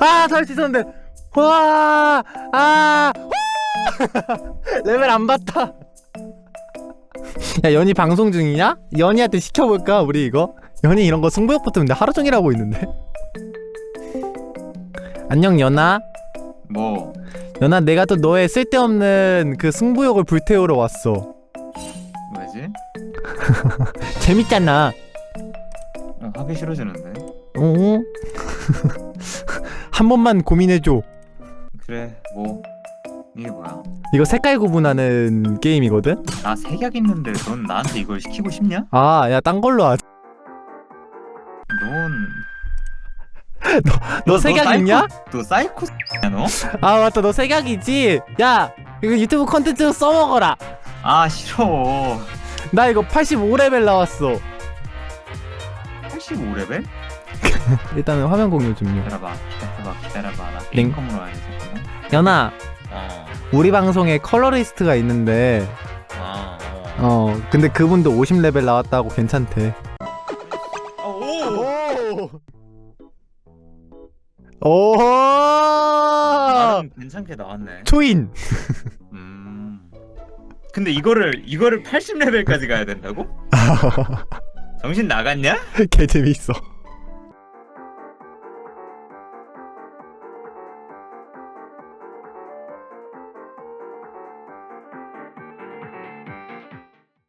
아, 살수 있었는데. 와, 아, 레벨 안 봤다. 야, 연희 방송 중이냐? 연희한테 시켜볼까, 우리 이거? 연희 이런 거 승부욕 붙으면 하루 종일 하고 있는데. 안녕, 연아. 뭐 연아, 내가 또 너의 쓸데없는 그 승부욕을 불태우러 왔어. 뭐지? 재밌잖아. 어, 하기 싫어지는데. 어? 한 번만 고민해줘. 그래 뭐 이게 뭐야? 이거 색깔 구분하는 게임이거든? 나 색약 있는데 넌 나한테 이걸 시키고 싶냐? 아, 야, 딴 걸로 하자. 넌. 너 색약 사이코- 있냐? 너 사이코야 너? 아, 맞다. 너 색약이지? 야, 이거 유튜브 컨텐츠로 써먹어라. 아 싫어. 나 이거 85레벨 나왔어. 85레벨? 일단은 화면 공유 좀요. 기다려봐 기다려봐 기다려봐 나 링. 게임컴으로 와야지 잠깐만. 연아, 어. 우리 방송에 컬러리스트가 있는데, 아, 어. 어, 근데 그분도 50레벨 나왔다고 괜찮대. 오. 오! 나름 괜찮게 나왔네. 초인! 음. 근데 이거를 이거를 80레벨까지 가야 된다고? 정신 나갔냐? 개 재밌어.